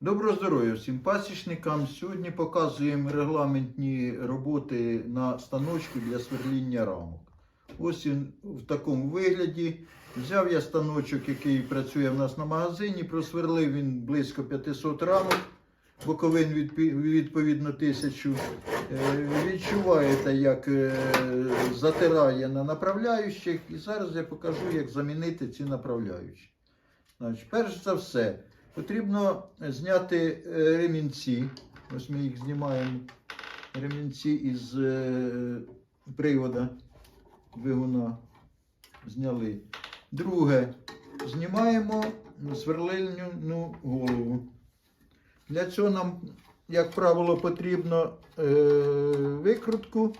Доброго здоров'я всім пасічникам. Сьогодні показуємо регламентні роботи на станочку для сверління рамок. Ось він в такому вигляді. Взяв я станочок, який працює в нас на магазині, просверлив він близько 500 рамок, боковин відповідно 1000. Е, Відчуваєте, як е, затирає на направляючих. І зараз я покажу, як замінити ці направляючі. Значить, перш за все, потрібно зняти е, ремінці. Ось ми їх знімаємо. Ремінці із е, привода двигуна зняли. Друге, знімаємо сверлильну голову. Для цього нам, як правило, потрібно е, викрутку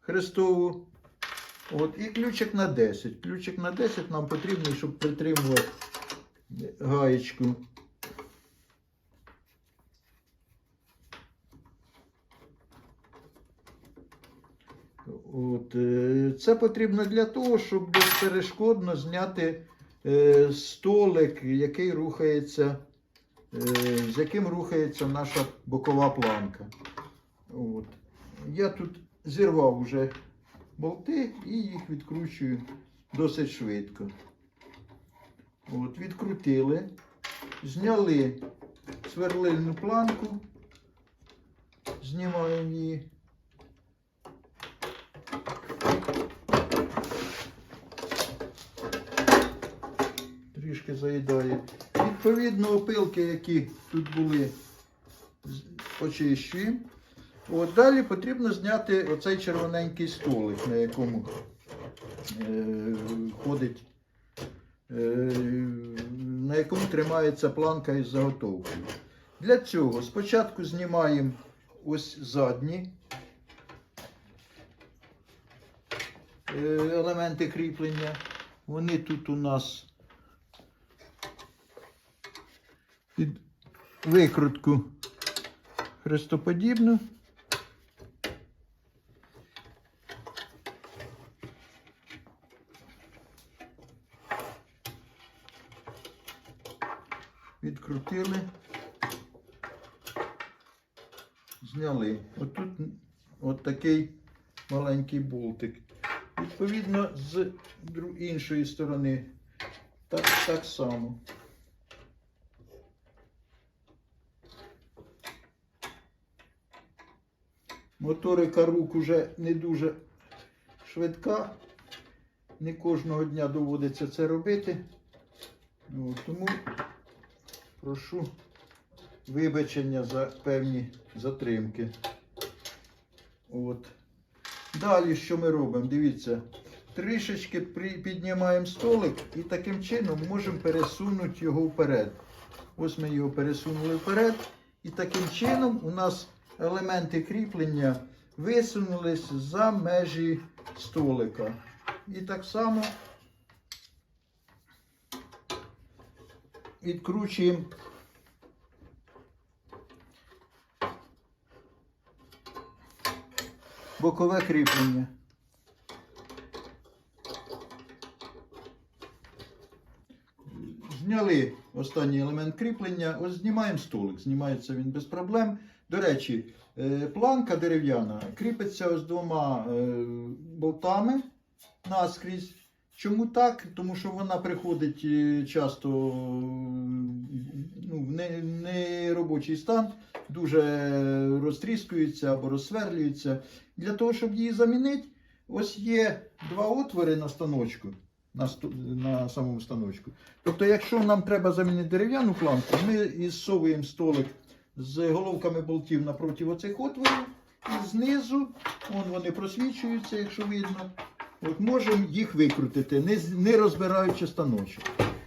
хрестову. От, і ключик на 10. Ключик на 10 нам потрібний, щоб притримувати гаєчку. От, е, це потрібно для того, щоб безперешкодно зняти е, столик, який рухається, е, з яким рухається наша бокова планка. От. Я тут зірвав вже болти і їх відкручую досить швидко. От, відкрутили, зняли сверлильну планку, знімаємо її. Трішки заїдає. Відповідно, опилки, які тут були, очищуємо. От далі потрібно зняти оцей червоненький столик, на якому е, ходить, на якому тримається планка із заготовкою. Для цього спочатку знімаємо ось задні е, елементи кріплення. Вони тут у нас під викрутку хрестоподібну. Відкрутили, зняли. Отут от такий маленький болтик. Відповідно, з іншої сторони так, так само. Моторика рук уже не дуже швидка. Не кожного дня доводиться це робити. Ну, тому прошу вибачення за певні затримки. От. Далі що ми робимо? Дивіться, трішечки піднімаємо столик і таким чином можемо пересунути його вперед. Ось ми його пересунули вперед. І таким чином у нас елементи кріплення висунулись за межі столика. І так само відкручуємо бокове кріплення. Зняли останній елемент кріплення. Ось знімаємо столик. Знімається він без проблем. До речі, е, планка дерев'яна кріпиться ось двома е, болтами наскрізь. Чому так? Тому що вона приходить е, часто е, ну, в не- неробочий стан, дуже розтріскується або розсверлюється. Для того, щоб її замінити, ось є два отвори на станочку. На, на самому станочку. Тобто, якщо нам треба замінити дерев'яну планку, ми ізсовуємо столик з головками болтів напроти оцих отворів, і знизу, вон вони просвічуються, якщо видно. От можемо їх викрутити, не, не розбираючи станочок.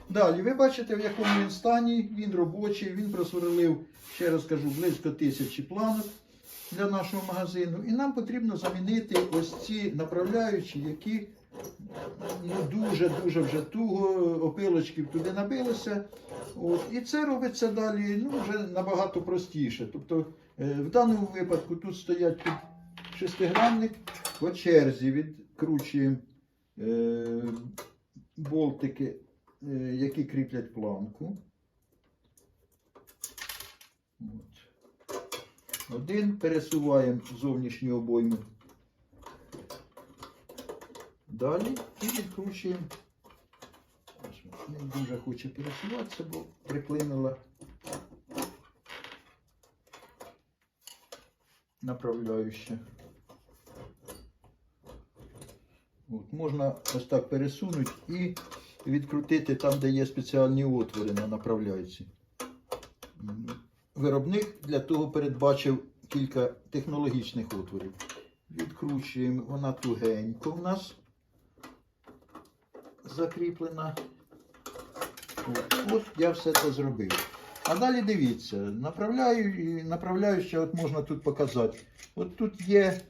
Далі, ви бачите, в якому він стані, він робочий, він просверлив, ще раз кажу, близько тисячі планок для нашого магазину. І нам потрібно замінити ось ці направляючі, які ну, дуже-дуже вже туго опилочків туди набилося. От, і це робиться далі ну, вже набагато простіше. Тобто, е, в даному випадку тут стоять шестигранник, по черзі відкручуємо е, болтики, е, які кріплять планку. Один пересуваємо зовнішню обойму. Далі і відкручуємо. Не дуже хоче пересуватися, бо приклинила направляюча. От, можна ось так пересунути і відкрутити там, де є спеціальні отвори на направляючі. М, Виробник для того передбачив кілька технологічних отворів. Відкручуємо, вона тугенько в нас закріплена. От, я все це зробив. А далі дивіться, направляю, і направляюча, от можна тут показати. От тут є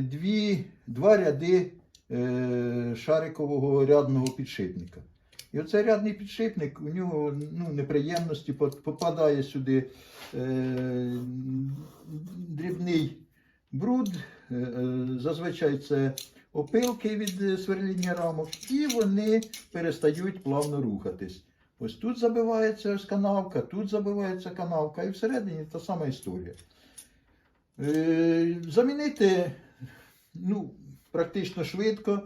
дві, два ряди е, шарикового рядного підшипника. І оцей рядний підшипник, у нього ну, неприємності, попадає сюди е, дрібний бруд, е, е, зазвичай це опилки від е, сверління рамок, і вони перестають плавно рухатись. Ось тут забивається ось канавка, тут забивається канавка, і всередині та сама історія. Е, замінити ну, практично швидко.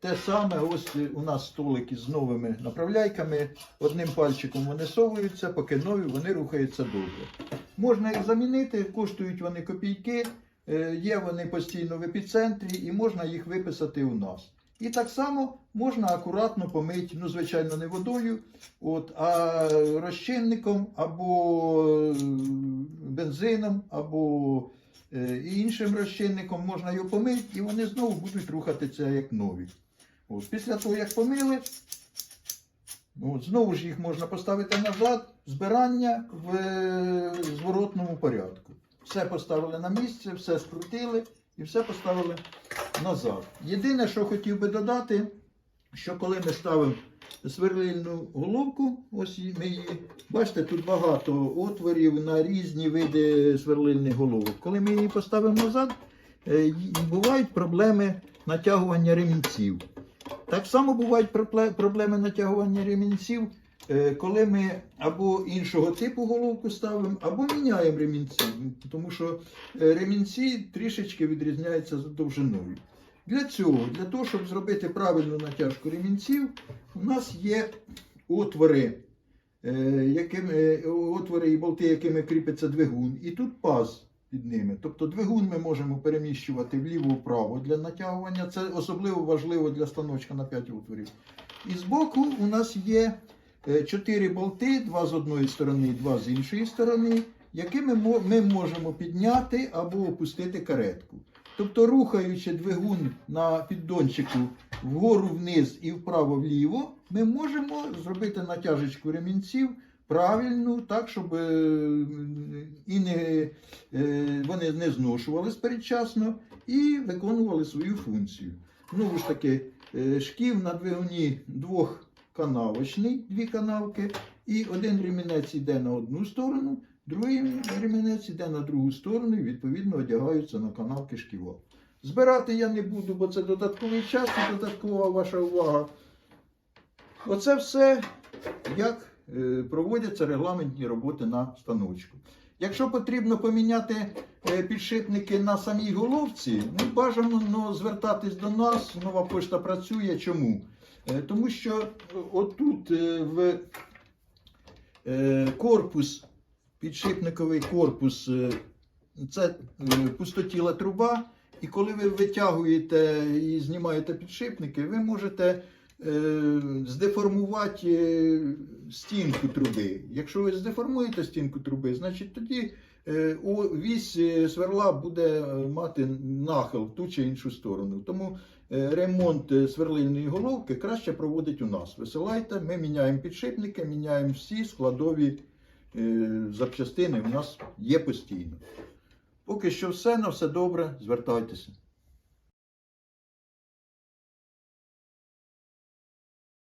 Те саме, ось у нас столики з новими направляйками. Одним пальчиком вони совуються, поки нові вони рухаються добре. Можна їх замінити, коштують вони копійки, е, є вони постійно в епіцентрі і можна їх виписати у нас. І так само можна акуратно помити, ну, звичайно, не водою, от, а розчинником або е, бензином, або е, іншим розчинником можна його помити, і вони знову будуть рухатися як нові. От, після того, як помили, от, знову ж їх можна поставити назад, збирання в е, зворотному порядку. Все поставили на місце, все скрутили і все поставили назад. Єдине, що хотів би додати, що коли ми ставимо сверлильну головку, ось ми її, бачите, тут багато отворів на різні види сверлильних головок. Коли ми її поставимо назад, е, бувають проблеми натягування ремінців. Так само бувають проблеми натягування ремінців, е, коли ми або іншого типу головку ставимо, або міняємо ремінці, тому що е, ремінці трішечки відрізняються за довжиною. Для цього, для того, щоб зробити правильну натяжку ремінців, у нас є отвори, е, якими, е, отвори і болти, якими кріпиться двигун, і тут паз під ними. Тобто двигун ми можемо переміщувати вліво-вправо для натягування. Це особливо важливо для станочка на 5 отворів. І збоку у нас є е, чотири болти, два з одної сторони, два з іншої сторони, якими ми можемо підняти або опустити каретку. Тобто, рухаючи двигун на піддончику вгору вниз і вправо-вліво, ми можемо зробити натяжечку ремінців правильну, так, щоб е, і не, е, вони не зношувались передчасно і виконували свою функцію. Знову ж таки, е, шків на двигуні двохканавочний, дві канавки, і один ремінець йде на одну сторону, другий ремінець йде на другу сторону і відповідно одягаються на канавки шківа. Збирати я не буду, бо це додатковий час і додаткова ваша увага. Оце все, як е, проводяться регламентні роботи на станочку. Якщо потрібно поміняти е, підшипники на самій головці, ну, бажано ну, звертатись до нас. Нова пошта працює. Чому? Е, Тому що отут в корпус, підшипниковий корпус, е, це е, пустотіла труба. І коли ви витягуєте і знімаєте підшипники, ви можете е, здеформувати стінку труби. Якщо ви здеформуєте стінку труби, значить тоді вісь сверла буде мати нахил в ту чи іншу сторону. Тому ремонт сверлильної головки краще проводить у нас. Висилайте, ми міняємо підшипники, міняємо всі складові запчастини. в нас є постійно. Поки що все, на все добре, звертайтеся.